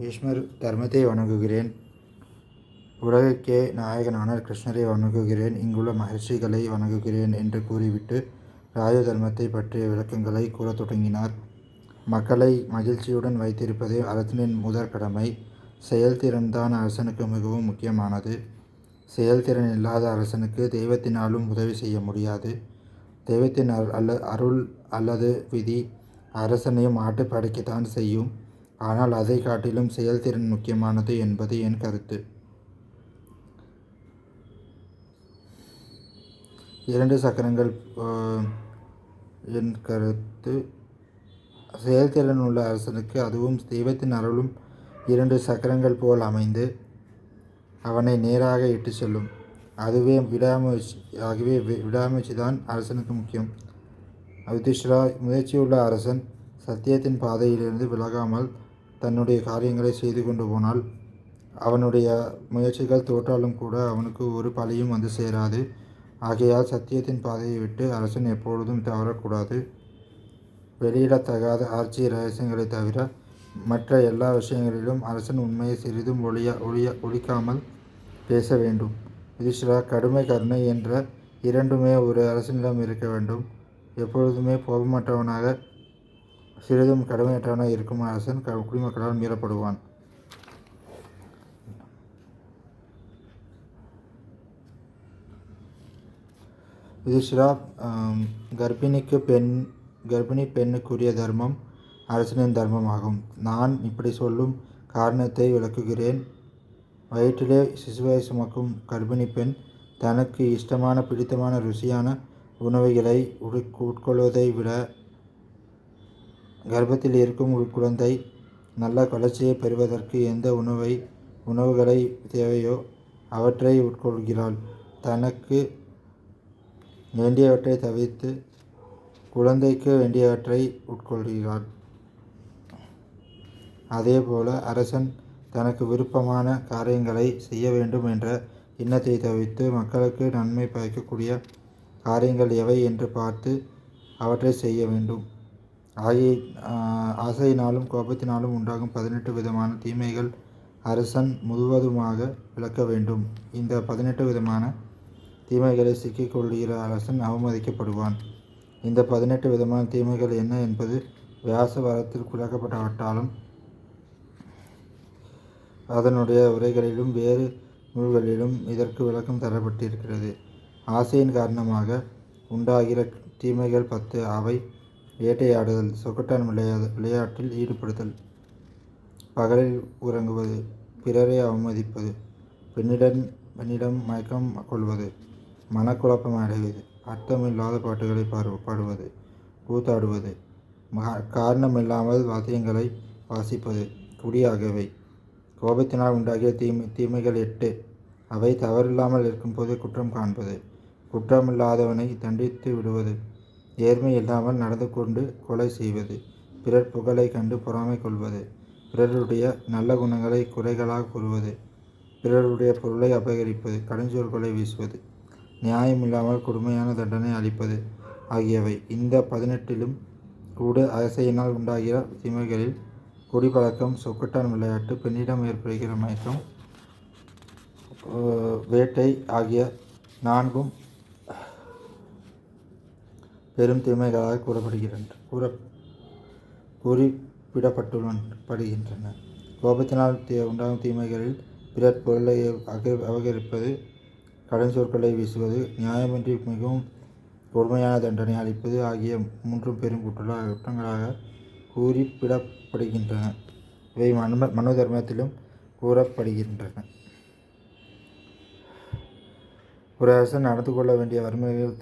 பீஷ்மர் தர்மத்தை வணங்குகிறேன். உலகக்கே நாயகனான கிருஷ்ணரை வணங்குகிறேன். இங்குள்ள மகர்ஷிகளை வணங்குகிறேன் என்று கூறிவிட்டு ராஜ தர்மத்தை பற்றிய விளக்கங்களை கூறத் தொடங்கினார். மக்களை மகிழ்ச்சியுடன் வைத்திருப்பதே அரசனின் முதற் கடமை. செயல்திறன்தான் அரசனுக்கு மிகவும் முக்கியமானது. செயல்திறன் இல்லாத அரசனுக்கு தெய்வத்தினாலும் உதவி செய்ய முடியாது. தெய்வத்தின் அருள் அல்ல அருள் அல்லது விதி அரசனையும் ஆட்டுப்படைக்கத்தான் செய்யும். ஆனால் அதை காட்டிலும் செயல்திறன் முக்கியமானது என்பது என் கருத்து. இரண்டு சக்கரங்கள் என் கருத்து. செயல்திறன் உள்ள அரசனுக்கு அதுவும் தெய்வத்தின் அருளும் இரண்டு சக்கரங்கள் போல் அமைந்து அவனை நேராக இட்டு செல்லும். அதுவே விடாமுயற்சி ஆகவே வி- விடாமுயற்சி தான் அரசனுக்கு முக்கியம். யுதிஷ்டிரா முயற்சியுள்ள அரசன் சத்தியத்தின் பாதையிலிருந்து விலகாமல் தன்னுடைய காரியங்களை செய்து கொண்டு போனால் அவனுடைய முயற்சிகள் தோற்றாலும் கூட அவனுக்கு ஒரு பழியும் வந்து சேராது. ஆகையால் சத்தியத்தின் பாதையை விட்டு அரசன் எப்பொழுதும் தவறக்கூடாது. வெளியிடத்தகாத ஆட்சி ரகசியங்களை தவிர மற்ற எல்லா விஷயங்களிலும் அரசன் உண்மையை சிறிதும் ஒளிய ஒளிய ஒழிக்காமல் பேச வேண்டும். யுதிஷ்டிரா கடுமை கருணை என்ற இரண்டுமே ஒரு அரசனிடம் இருக்க வேண்டும். எப்பொழுதுமே கோபமற்றவனாக சிறிதும் கடுமையற்றவனாக இருக்கும் அரசன் க- குடிமக்களால் மீறப்படுவான். யுதிஷ்டிரா கர்ப்பிணிக்கு பெண் கர்ப்பிணி பெண்ணுக்குரிய தர்மம் அரசனின் தர்மமாகும். நான் இப்படி சொல்லும் காரணத்தை விளக்குகிறேன். வயிற்றிலே சிசுவை சுமக்கும் கர்ப்பிணி பெண் தனக்கு இஷ்டமான பிடித்தமான ருசியான உணவுகளை உட் உட்கொள்வதை விட கர்ப்பத்தில் இருக்கும் குழந்தை நல்ல வளர்ச்சியை பெறுவதற்கு எந்த உணவை உணவுகளை தேவையோ அவற்றை உட்கொள்கிறாள். தனக்கு வேண்டியவற்றை தவிர்த்து குழந்தைக்கு வேண்டியவற்றை உட்கொள்கிறாள். அதேபோல அரசன் தனக்கு விருப்பமான காரியங்களை செய்ய வேண்டும் என்ற எண்ணத்தை தவிர்த்து மக்களுக்கு நன்மை பயக்கக்கூடிய காரியங்கள் எவை என்று பார்த்து அவற்றை செய்ய வேண்டும். ஆகிய ஆசையினாலும் கோபத்தினாலும் உண்டாகும் பதினெட்டு விதமான தீமைகள் அரசன் முழுவதுமாக விளக்க வேண்டும். இந்த பதினெட்டு விதமான தீமைகளை சிக்கிக்கொள்கிற அரசன் அவமதிக்கப்படுவான். இந்த பதினெட்டு விதமான தீமைகள் என்ன என்பது வியாச வரத்தில் குழக்கப்பட்டவற்றாலும் அதனுடைய உரைகளிலும் வேறு நூல்களிலும் இதற்கு விளக்கம் தரப்பட்டிருக்கிறது. ஆசையின் காரணமாக உண்டாகிற தீமைகள் பத்து. அவை வேட்டையாடுதல் சொக்கட்டான் விளையா விளையாட்டில் ஈடுபடுதல். பகலில் உறங்குவது பிறரை அவமதிப்பது பெண்ணிடம் பெண்ணிடம் மயக்கம் கொள்வது மனக்குழப்பம் அடைவது அர்த்தமில்லாத பாட்டுகளை பாடு பாடுவது கூத்தாடுவது காரணமில்லாமல் வாத்தியங்களை வாசிப்பது குடியாகவை. கோபத்தினால் உண்டாகிய தீமை தீமைகள் எட்டு. அவை தவறில்லாமல் இருக்கும்போது குற்றம் காண்பது குற்றமில்லாதவனை தண்டித்து விடுவது நேர்மை இல்லாமல் நடந்து கொண்டு கொலை செய்வது பிறர் புகழை கண்டு பொறாமை கொள்வது பிறருடைய நல்ல குணங்களை குறைகளாக கூறுவது பிறருடைய பொருளை அபகரிப்பது கடுஞ்சொற்களை வீசுவது நியாயமில்லாமல் கொடுமையான தண்டனை அளிப்பது ஆகியவை இந்த பதினெட்டிலும் கூட அரசையினால் உண்டாகிற தீமைகளில் குடிப்பழக்கம் சொக்கட்டான் விளையாட்டு பெண்ணிடம் ஏற்படுகிற மயக்கம் வேட்டை ஆகிய நான்கும் பெரும் தீமைகளாக கூறப்படுகின்றன. கூற குறிப்பிடப்பட்டுள்ள படுகின்றன. கோபத்தினால் உண்டாகும் தீமைகளில் பிறர் பொருளை அக அபகரிப்பது கடன் சொற்களை வீசுவது நியாயமின்றி மிகவும் கொடுமையான தண்டனை அளிப்பது ஆகிய மூன்றும் பெரும் குற்றலா குற்றங்களாக குறிப்பிடப்படுகின்றன. இவை மன்ம மனு தர்மத்திலும் கூறப்படுகின்றன. ஒரு அரசன் நடந்து கொள்ள வேண்டிய வறுமைகள்